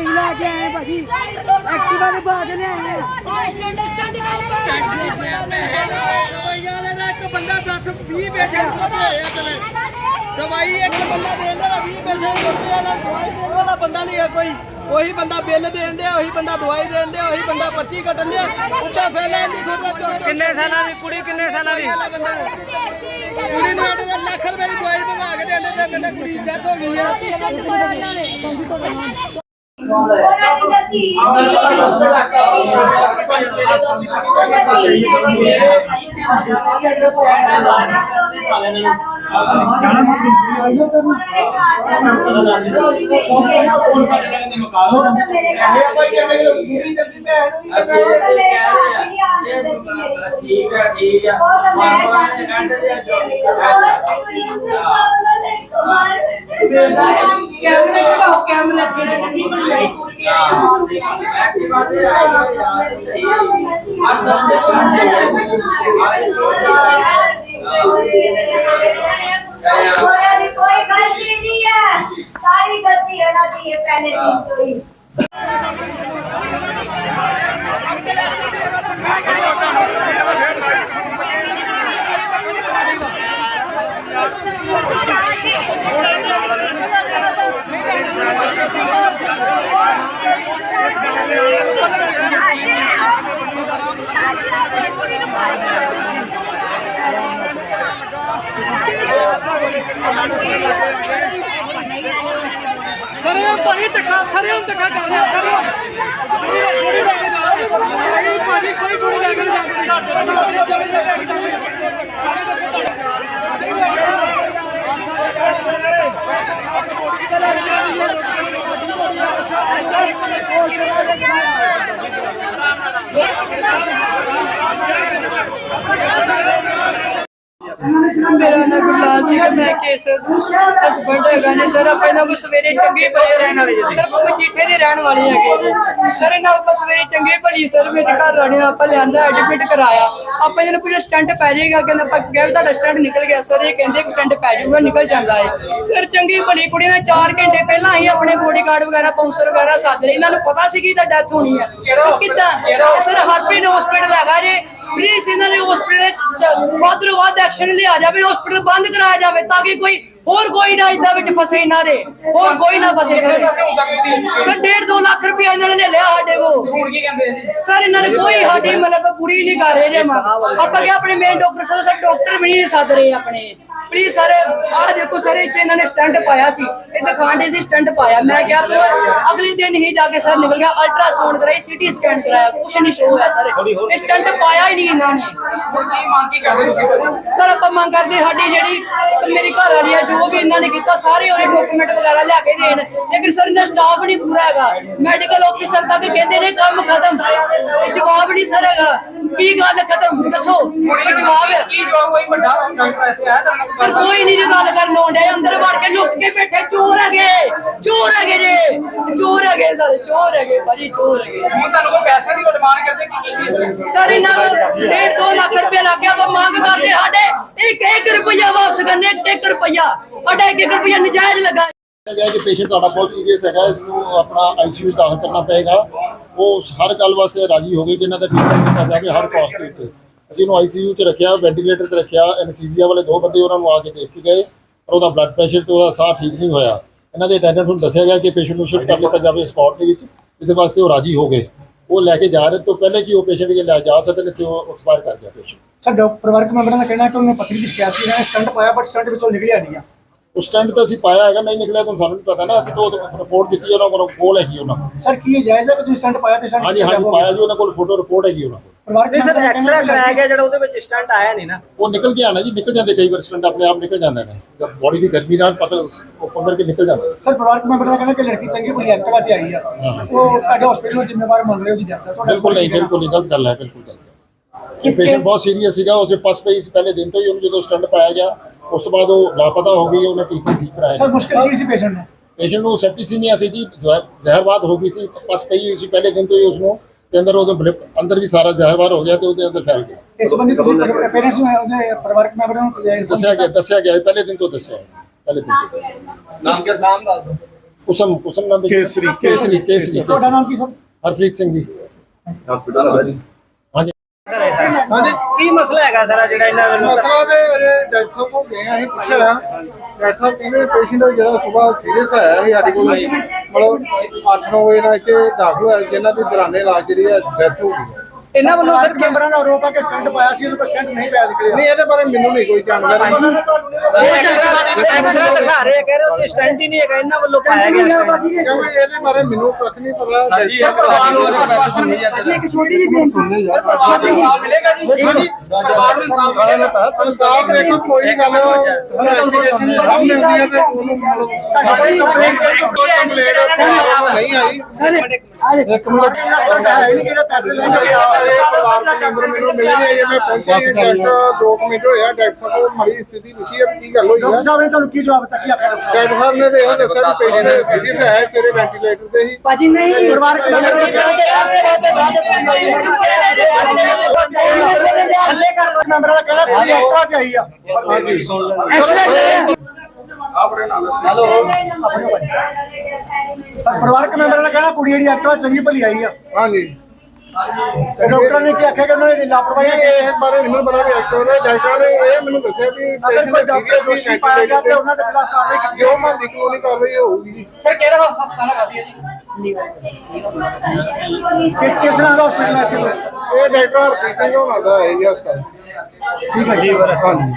ਹੀ ਲੈ ਕੇ ਆਏ ਭਾਜੀ। ਐਕਟਿਵਾ ਦੇ ਬਾਅਦ ਲੈ ਆਏ ਦਵਾਈਆਂ ਵਾਲੇ ਦਾ ਇੱਕ ਬੰਦਾ 10 20 ਪੇਸ਼ੈਂਟ ਕੋ ਭੇਜਿਆ ਚਲੇ ਦਵਾਈ ਇੱਕ ਬੰਦਾ ਦੇਂਦਾ 20 ਪੇਸ਼ੈਂਟ ਕੋਤੇ ਵਾਲਾ ਦਵਾਈ ਦੇਣ ਵਾਲਾ ਬੰਦਾ ਨਹੀਂ ਹੈ ਕੋਈ। ਉਹੀ ਬੰਦਾ ਬਿੱਲ ਦੇਣ ਡਿਆ ਉਹੀ ਬੰਦਾ ਦਵਾਈ ਦੇਣ ਡਿਆ ਉਹੀ ਬੰਦਾ ਪਰਚੀ ਕੱਟਣ ਡਿਆ ਉੱਤੇ ਫੈਲਾ ਨਹੀਂ ਛੋਟਾ ਚੋਟ ਕਿੰਨੇ ਸਾਲਾਂ ਦੀ ਕੁੜੀ ਕਿੰਨੇ ਸਾਲਾਂ ਦੀ? ਕੁੜੀ ਨੂੰ ਆਟੇ ਲੱਖ ਰੁਪਏ ਦੀ ਦਵਾਈ ਮੰਗਾ ਕੇ ਦੇਣ ਦੇ ਕਹਿੰਦੇ ਕੁੜੀ ਦੀ ਡੈਥ ਹੋ ਗਈ ਹੈ। ਠੀਕ ਹੈ ਠੀਕ ਹੈ ਮਾਪਾ ਨੇ ਕੱਢ ਲਿਆ ਜੋ ਕੈਮਰਾ ਘਟਾਓ ਕੈਮਰਾ ਸਿਰ ਨਹੀਂ ਬਣਾਈ ਸਾਰੀ ਗਲਤੀ ਇਹਨਾਂ ਦੀ ਹੈ, ਪਹਿਲੇ ਦਿਨ ਤੋਂ ਹੀ। ਸਰੇ ਭਾਈ ਧੱਕਾ ਸਰੇ ਧੱਕਾ ਕਰ ਰਿਹਾ ਕਰ ਰਿਹਾ ਕੁੜੀ ਲੈ ਕੇ ਜਾ ਰਹੀ ਭਾਜੀ ਕੋਈ ਕੁੜੀ ਲੈ ਕੇ ਜਾ ਮੇਰਾ ਨਾਮ ਗੁਰਲਾਲ ਸਿੰਘ ਮੈਂ ਕੇਸ ਹਸਬੰਡ ਹੈਗਾ ਨੇ। ਸਰ, ਆਪਾਂ ਇਹਨਾਂ ਕੋ ਸਵੇਰੇ ਚੰਗੇ ਭਲੇ ਰਹਿਣ ਵਾਲੇ ਜੀ ਸਰ, ਆਪਾਂ ਮਜੀਠੇ ਦੇ ਰਹਿਣ ਵਾਲੇ ਹੈਗੇ ਜੀ ਸਰ, ਇਹਨਾਂ ਆਪਾਂ ਸਵੇਰੇ ਚੰਗੇ ਭਲੀ ਸਰ, ਮੇਰੇ ਘਰ ਵਾਲੇ ਆਪਾਂ ਲਿਆਂਦਾ ਐਡਮਿਟ ਕਰਾਇਆ। ਆਪਾਂ ਇਹਨਾਂ ਨੂੰ ਪੁੱਛਿਆ ਸਟੰਟ ਪੈ ਜਾਏਗਾ ਕਹਿੰਦਾ ਆਪਾਂ ਕਿਹਾ ਵੀ ਤੁਹਾਡਾ ਸਟੰਟ ਨਿਕਲ ਗਿਆ, ਸਰ, ਇਹ ਕਹਿੰਦੇ ਕਿ ਸਟੰਟ ਪੈ ਜਾਊਗਾ, ਨਿਕਲ ਜਾਂਦਾ ਹੈ ਸਰ, ਚੰਗੀ ਭਲੀ ਕੁੜੀ ਨੇ 4 ਘੰਟੇ ਪਹਿਲਾਂ ਹੀ ਆਪਣੇ ਬੋਡੀਗਾਰਡ ਵਗੈਰਾ ਪਾਉਂਸਰ ਵਗੈਰਾ ਸੱਦ ਲਏ। ਇਹਨਾਂ ਨੂੰ ਪਤਾ ਸੀ ਕਿ ਇਹਦਾ ਡੈਥ ਹੋਣੀ ਹੈ ਸਰ, ਕਿੱਦਾਂ? ਸਰ, ਹਰਪ੍ਰੀਤ ਹਸਪੀਟਲ ਹੈਗਾ ਜੇ। ਪਲੀਜ਼ ਇਹਨਾਂ ਨੇ ਹਸਪੀਟਲ ਵੱਧ ਤੋਂ ਵੱਧ ਐਕਸ਼ਨ ਲਿਆ ਜਾਵੇ ਹਸਪੀਟਲ ਬੰਦ ਕਰਾਇਆ ਜਾਵੇ, ਤਾਂ ਕਿ ਕੋਈ ਹੋਰ ਕੋਈ ਨਾ ਇਦਾਂ ਵਿੱਚ ਫਸੇ ਇਹਨਾਂ ਦੇ। ਹੋਰ ਕੋਈ ਨਾ ਫਸੇ ਸਰ ਸਰ 1.5 ਲੱਖ ਰੁਪਏ ਇਹਨਾਂ ਨੇ ਲਿਆ ਸਾਡੇ ਕੋ ਸਰ, ਇਹਨਾਂ ਨੇ ਕੋਈ ਸਾਡੀ ਮਤਲਬ ਪੂਰੀ ਨਹੀਂ ਕਰ ਰਹੇ ਜੇ ਆਪਾਂ ਕਿ ਆਪਣੇ main doctor sir sir doctor ਵੀ ਨਹੀਂ ਸੱਦ ਰਹੇ ਆਪਣੇ। ਪਲੀਜ਼ ਸਰ ਆਹ ਦੇਖੋ ਸਰ ਇੱਥੇ ਇਹਨਾਂ ਨੇ ਸਟੰਟ ਪਾਇਆ ਸੀ। ਇਹ ਦਿਖਾਣ ਸੀ ਸਟੰਟ ਪਾਇਆ। ਮੈਂ ਕਿਹਾ ਭੂਆ, ਅਗਲੇ ਦਿਨ ਹੀ ਜਾ ਕੇ ਸਰ ਨਿਕਲ ਗਿਆ ਅਲਟਰਾਸਾਊਂਡ ਕਰਾਈ ਸੀਟੀ ਸਕੈਨ ਕਰਾਇਆ। ਕੁਛ ਨਹੀਂ ਸ਼ੋ ਹੋਇਆ ਸਰ ਇਹ ਸਟੰਟ ਪਾਇਆ ਹੀ ਨਹੀਂ ਇਹਨਾਂ ਨੇ। ਸਰ ਆਪਾਂ ਮੰਗ ਕਰਦੇ ਸਾਡੀ ਜਿਹੜੀ ਮੇਰੀ ਘਰ ਵਾਲੀ ਹੈ ਜੋ ਵੀ ਇਹਨਾਂ ਨੇ ਕੀਤਾ ਸਾਰੇ ਉਹਦੇ ਡਾਕੂਮੈਂਟ ਵਗੈਰਾ ਲਿਆ ਕੇ ਦੇਣ। ਲੇਕਿਨ ਸਰ ਇਹਨਾਂ ਸਟਾਫ ਨਹੀਂ ਪੂਰਾ ਹੈਗਾ। ਮੈਡੀਕਲ ਆਫੀਸਰ ਤੱਕ ਕਹਿੰਦੇ ਨੇ ਕੰਮ ਖਤਮ। ਜਵਾਬ ਨਹੀਂ ਸਰ ਹੈਗਾ। ਕੀ ਗੱਲ ਖਤਮ? ਦੱਸੋ। ਇਹ ਜਵਾਬ ਹੈ? ਕੀ ਜੋ ਕੋਈ ਵੱਡਾ ਡਾਕਟਰ ਇੱਥੇ ਆਇਆ ਤਾਂ ਸਰ ਕੋਈ ਨਹੀਂ ਗੱਲ ਕਰਨ ਆਉਂਦੇ ਅੰਦਰ ਵੜ ਕੇ ਲੁੱਕ ਕੇ ਬੈਠੇ। ਚੋਰ ਹੈਗੇ। ਚੋਰ ਹੈਗੇ ਜੇ। ਚੋਰ ਹੈਗੇ ਸਾਰੇ ਚੋਰ ਹੈਗੇ। ਭਾਜੀ ਚੋਰ ਹੈਗੇ। ਹੁਣ ਤੁਹਾਨੂੰ ਕੋਈ ਪੈਸੇ ਦੀ ਡਿਮਾਂਡ ਕਰਦੇ ਕੀ ਕੀ ਕੀ? ਸਰ ਇਹਨਾਂ ਨੂੰ ਡੇਢ ਦੋ ਲੱਖ ਰੁਪਏ ਲੱਗ ਗਿਆ। ਉਹ ਮੰਗ ਕਰਦੇ ਸਾਡੇ। ਇੱਕ ਇੱਕ ਰੁਪਇਆ ਵਾਪਸ ਕਰਨੇ ਇੱਕ ਇੱਕ ਰੁਪਇਆ ਸਾਡਾ ਇੱਕ ਇੱਕ ਰੁਪਇਆ ਨਜਾਇਜ਼ ਲੱਗਾ। ਗਿਆ ਕਿ ਪੇਸ਼ੈਂਟ ਤੁਹਾਡਾ ਬਹੁਤ ਸੀਰੀਅਸ ਹੈਗਾ। ਇਸ ਨੂੰ ਆਪਣਾ ਆਈਸੀਯੂ ਦਾਖਲ ਕਰਨਾ ਪਏਗਾ। ਉਹ ਹਰ ਗੱਲ ਵਾਸਤੇ ਰਾਜੀ ਹੋ ਗਏ ਕਿ ਇਹਨਾਂ ਦਾ ਟ੍ਰੀਟਮੈਂਟ ਕੀਤਾ ਜਾਵੇ ਹਰ ਕਾਸਟ ਉੱਤੇ। ਅਸੀਂ ਇਹਨੂੰ ਆਈਸੀਯੂ 'ਚ ਰੱਖਿਆ ਵੈਂਟੀਲੇਟਰ 'ਤੇ ਰੱਖਿਆ ਐਨਸੀਜ਼ੀਆ ਵਾਲੇ ਦੋ ਬੰਦੇ ਉਹਨਾਂ ਨੂੰ ਆ ਕੇ ਦੇਖ ਕੇ ਗਏ, ਪਰ ਉਹਦਾ ਬਲੱਡ ਪ੍ਰੈਸ਼ਰ ਤੇ ਉਹਦਾ ਸਾਹ ਠੀਕ ਨਹੀਂ ਹੋਇਆ। ਇਹਨਾਂ ਦੇ ਅਟੈਂਡੈਂਟ ਨੂੰ ਦੱਸਿਆ ਗਿਆ ਕਿ ਪੇਸ਼ੈਂਟ ਨੂੰ ਸ਼ਿਫਟ ਕਰ ਲਿੱਤਾ ਜਾਵੇ ਸਪੌਟ ਦੇ ਵਿੱਚ ਇਹਦੇ ਵਾਸਤੇ ਉਹ ਰਾਜੀ ਹੋ ਗਏ। ਉਹ ਲੈ ਕੇ ਜਾ ਰਹੇ ਤੋਂ ਪਹਿਲੇ ਕਿ ਉਹ ਪੇਸ਼ੈਂਟ ਜੇ ਲੈ ਜਾ ਸਕਣ ਤੇ ਉਹ ਐਕਸਪਾਇਰ ਕਰ ਗਿਆ ਪੇਸ਼ੈਂਟ ਸਰ, ਡਾਕਟਰ ਪਰਿਵਾਰਕ ਮੈਂਬਰਾਂ ਦਾ ਕਹਿਣਾ ਹੈ ਕਿ ਉਹਨੇ ਪੱਥਰੀ ਦੀ ਸ਼ਿਕਾਇਤ ਸੀ ਹੈ, ਸਟੰਟ ਪਾਇਆ ਬਟ ਸਟੰਟ ਵਿੱਚੋਂ ਨਿਕਲਿਆ ਨਹੀਂ ਆ। ਉਸ ਟਾਈਮ ਤਾਂ ਅਸੀਂ ਪਾਇਆ ਹੈਗਾ ਨਹੀਂ ਨਿਕਲਿਆ ਤੁਹਾਨੂੰ ਸਾਨੂੰ ਨਹੀਂ ਪਤਾ ਨਾ। ਅਸੀਂ ਤਾਂ ਰਿਪੋਰਟ ਦਿੱਤੀ ਉਹਨਾਂ ਕੋਲ ਕੋਲ ਹੈਗੀ ਉਹਨਾਂ ਕੋਲ। ਸਰ ਕੀ ਇਹ ਜਾਇਜ਼ ਹੈ ਕਿ ਤੁਸੀਂ ਸਟੰਟ ਪਾਇਆ ਤੇ ਸਟੰਟ ਹਾਂਜੀ ਹਾਂਜੀ ਪਾਇਆ ਜੀ ਉਹਨਾਂ ਕੋਲ ਫੋਟੋ ਰਿਪੋਰਟ ਹੈਗੀ ਉਹਨਾਂ ਕੋਲ। ਨਹੀਂ ਸਰ ਐਕਸਰਾ ਕਰਾਇਆ ਗਿਆ ਜਿਹੜਾ ਉਹਦੇ ਵਿੱਚ ਸਟੰਟ ਆਇਆ ਨਹੀਂ ਨਾ। ਉਹ ਨਿਕਲ ਗਿਆ ਨਾ ਜੀ ਨਿਕਲ ਜਾਂਦੇ ਕਈ ਵਾਰ ਸਟੰਟ ਆਪਣੇ ਆਪ ਨਿਕਲ ਜਾਂਦੇ ਨੇ। ਜਦ ਬੋਡੀ ਦੀ ਗਰਮੀ ਨਾਲ ਪਤਾ ਉਹ ਪੰਗਰ ਕੇ ਨਿਕਲ ਜਾਂਦੇ ਸਰ ਪਰਿਵਾਰਕ ਮੈਂਬਰ ਦਾ ਕਹਿਣਾ ਕਿ ਲੜਕੀ ਚੰਗੀ ਭਲੀ ਐਕਟਿਵਾ ਤੇ ਆਈ ਆ। ਉਹ ਤੁਹਾਡੇ ਹਸਪੀਟਲ ਨੂੰ ਜ਼ਿੰਮੇਵਾਰ ਮੰਨ ਰਹੇ ਹੋ ਜੀ ਜਾਂਦਾ ਤੁਹਾਡਾ ਬਿਲਕੁਲ ਨਹੀਂ ਬਿਲਕੁਲ ਨਹੀਂ ਗਲਤ ਗੱਲ ਹੈ ਬਿਲਕੁਲ ਗਲਤ ਪੇਸ਼ੈਂਟ ਬਹੁਤ ਸੀਰੀਅਸ ਸੀਗਾ ਉਸੇ ਫਸਟ ਪੇਜ ਪਹਿਲੇ ਦਿਨ ਤੋਂ ਹੀ ਉਹਨੂੰ ਜਦੋਂ ਸਟੰਟ ਪਾਇਆ ਗਿਆ ਉਸ ਤੋਂ ਬਾਅਦ ਉਹ ਲਾਪਤਾ ਹੋ ਗਈ ਉਹਨੇ ਟ੍ਰੀਟਮੈਂਟ ਠੀਕ ਸਰ ਕਰਾਇਆ ਮੁਸ਼ਕਿਲ ਕੀ ਸੀ ਪੇਸ਼ੈਂਟ ਨੂੰ? ਪੇਸ਼ੈਂਟ ਨੂੰ ਸੈਪਟੀਸੀਮੀਆ ਸੀ ਜੀ ਜ਼ਹਿ- ਜ਼ਹਿਰਵਾਦ ਹੋ ਗਈ ਸੀ। ਫਸਟ ਪਈ ਹੋਈ ਸੀ ਪਹਿਲੇ ਦਿਨ ਤੋਂ ਹੀ ਉਸ ਨੂੰ ਤੇ ਅੰਦਰ ਉਹਦੇ ਬਲਿਪ- ਅੰਦਰ ਵੀ ਸਾਰਾ ਜ਼ਹਿਰਵਾਦ ਹੋ ਗਿਆ ਤੇ ਉਹਦੇ ਅੰਦਰ ਫੈਲ ਗਿਆ। ਇਸ ਸੰਬੰਧੀ ਤੁਸੀਂ ਪੇਰੈਂਟਸ ਨੂੰ ਉਹਦੇ ਪਰਿਵਾਰਕ ਮੈਂਬਰਾਂ ਨੂੰ ਦੱਸਿਆ ਗਿਆ ਦੱਸਿਆ ਗਿਆ ਪਹਿਲੇ ਦਿਨ ਤੋਂ ਦੱਸਿਆ ਪਹਿਲੇ ਦਿਨ ਤੋਂ ਦੱਸਿਆ ਨਾਮ ਕੇ ਸਾਹਮ ਦੱਸ ਦਿਓ। ਕੁਸਮ ਕੁਸਮ ਨਾਮ ਕੇਸਰੀ, ਕੇਸਰੀ ਕੇਸਰੀ। ਤੁਹਾਡਾ ਨਾਮ ਕੀ ਸਰ? ਹਰਪ੍ਰੀਤ ਸਿੰਘ ਜੀ। ਹਸਪੀਟਲ ਆ ਜੀ। ਹਾਂਜੀ। ਕੀ ਮਸਲਾ ਹੈਗਾ ਸਾਰਾ ਜਿਹੜਾ ਇਹਨਾਂ ਵੱਲੋਂ ਮਸਲਾ ਤੇ ਡਾਕਟਰ ਸਾਹਿਬ ਕੋਲ ਗਏ ਆ ਅਸੀਂ ਪੁੱਛਿਆ ਡਾਕਟਰ ਸਾਹਿਬ ਕਹਿੰਦੇ ਪੇਸ਼ੈਂਟ ਜਿਹੜਾ ਸਵੇਰ ਸੀਰੀਅਸ ਆਇਆ ਸੀ ਸਾਡੇ ਕੋਲ ਮਤਲਬ 8-9 ਵਜੇ ਨਾਲ ਇੱਥੇ ਦਾਖਲ ਹੋਇਆ ਜਿਨ੍ਹਾਂ ਦੀ ਦੌਰਾਨੇ ਇਲਾਜ ਜਿਹੜੀ ਹੈ ਡੈਥ ਹੋ ਗਈ। ਇਹਨਾਂ ਵੱਲੋਂ ਸਰ ਮੈਂਬਰਾਂ ਦਾ ਆਰੋਪ ਹੈ ਕਿ ਸਟੰਟ ਪਾਇਆ ਸੀ ਉਹਦੇ ਕੋਲ ਸਟੰਟ ਨਹੀਂ ਪਿਆ ਨਿਕਲਿਆ ਨਹੀਂ ਇਹਦੇ ਬਾਰੇ ਮੈਨੂੰ ਨਹੀਂ ਕੋਈ ਜਾਣਕਾਰੀ ਐਕਸਰਾ ਐਕਸਰਾ ਦਿਖਾ ਰਹੇ ਆ, ਕਹਿ ਰਹੇ ਹੋ ਕਿ ਸਟੈਂਟ ਹੀ ਨਹੀਂ ਹੈਗਾ ਇਹਨਾਂ ਵੱਲੋਂ ਪਾਇਆ ਗਿਆ ਕਿਉਂਕਿ ਇਹਦੇ ਬਾਰੇ ਮੈਨੂੰ ਕੁਝ ਨਹੀਂ ਪਤਾ ਸਰ ਪਰਿਵਾਰ ਨੂੰ ਆਸ਼ਵਾਸਨ ਮਿਲਿਆ ਅਸੀਂ ਇੱਕ ਛੋਟੀ ਜਿਹੀ ਬੇਨਤੀ ਇਨਸਾਫ ਮਿਲੇਗਾ ਜੀ ਦੇਖੋ ਜੀ ਪਰਿਵਾਰ ਨੂੰ ਇਨਸਾਫ ਮਿਲੇਗਾ ਇਨਸਾਫ ਦੇਖੋ ਕੋਈ ਗੱਲ ਇਨਵੈਸਟੀਗੇਸ਼ਨ ਸਾਹਮਣੇ ਹੁੰਦੀ ਹੈ ਤੇ ਉਹਨੂੰ ਮਤਲਬ ਕੋਈ ਕੰਪਲੇਂਟ ਕੋਈ ਕੰਪਲੇਂਟ ਨਹੀਂ ਆਈ ਸਰ ਆ ਲੈ ਇੱਕ ਮਿੰਟ ਸਟੰਟ ਹੈ ਨਹੀਂ ਕਿਹੜੇ ਪੈਸੇ ਲੈ ਕੇ ਗਿਆ ਪਰਿਵਾਰ ਦੇ ਮੈਂਬਰ ਮੈਨੂੰ ਮਿਲੇ ਨੇ ਜੇ ਮੈਂ ਪਹੁੰਚਿਆ ਹੀ ਡਾਕਟਰ ਦੋ ਕੁ ਮਿੰਟ ਹੋਇਆ ਡਾਕਟਰ ਸਾਹਿਬ ਕੋਲ ਮਰੀ ਸਥਿਤੀ ਲਿਖੀ ਹੈ ਵੀ ਕੀ ਗੱਲ ਹੋਈ ਡਾਕਟਰ ਹੈ ਸਾਹਿਬ ਨੇ ਤੁਹਾਨੂੰ ਕੀ ਜਵਾਬ ਦਿੱਤਾ ਕੀ ਆਖਿਆ ਡਾਕਟਰ ਸਾਹਿਬ ਡਾਕਟਰ ਸਾਹਿਬ ਨੇ ਤਾਂ ਇਹ ਦੱਸਿਆ ਵੀ ਪੇਸ਼ੈਂਟ ਸੀਰੀਅਸ ਹੈ ਸਵੇਰੇ ਵੈਂਟੀਲੇਟਰ ਤੇ ਹੀ ਭਾਜੀ ਨਹੀਂ ਪਰਿਵਾਰਕ ਮੈਂਬਰਾਂ ਕਿ ਬਾਅਦ ਆਈ ਹੈ ਕਰ ਮੈਂਬਰਾਂ ਦਾ ਕਹਿਣਾ ਪੁਲਿਸ ਐਕਟਿਵਾ ਤੇ ਆਈ ਆ ਹਾਂਜੀ ਐਕਸੀਡੈਂਟ ਪਰ ਪਰਿਵਾਰਕ ਮੈਂਬਰਾਂ ਦਾ ਕਹਿਣਾ ਕੁੜੀ ਜਿਹੜੀ ਐਕਟਿਵਾ ਚੰਗੀ ਭਲੀ ਆਈ ਆ ਹਾਂਜੀ ਤੇ ਡਾਕਟਰ ਨੇ ਕੀ ਆਖਿਆ ਕਿ ਉਹਨਾਂ ਦੀ ਲਾਪਰਵਾਹੀ ਨਹੀਂ ਨਾਲ ਇਹ ਬਾਰੇ ਮੈਨੂੰ ਬੜਾ ਵੀ ਐਕਟਰ ਹੈ ਡਾਕਟਰ ਨੇ ਇਹ ਮੈਨੂੰ ਦੱਸਿਆ ਵੀ ਅਗਰ ਕੋਈ ਡਾਕਟਰ ਦੋਸ਼ੀ ਪਾਇਆ ਗਿਆ ਤੇ ਉਹਨਾਂ ਦੇ ਖਿਲਾਫ ਕਾਰਵਾਈ ਕੀਤੀ ਜੋ ਮਰਜ਼ੀ ਕਾਨੂੰਨੀ ਕਾਰਵਾਈ ਹੋਊਗੀ ਸਰ ਕਿਹੜਾ ਹਸਪਤਾਲ ਹੈਗਾ ਸੀ ਜੀ? ਕਿ ਕਿਸ ਤਰ੍ਹਾਂ ਦਾ ਹਸਪੀਟਲ ਹੈ ਇੱਥੇ ਇਹ ਡਾਕਟਰ ਹਰਪ੍ਰੀਤ ਸਿੰਘ ਹੋਣਾ ਦਾ ਹੈ ਜੀ ਹਸਪਤਾਲ। ਠੀਕ ਹੈ ਜੀ। ਹਾਂਜੀ।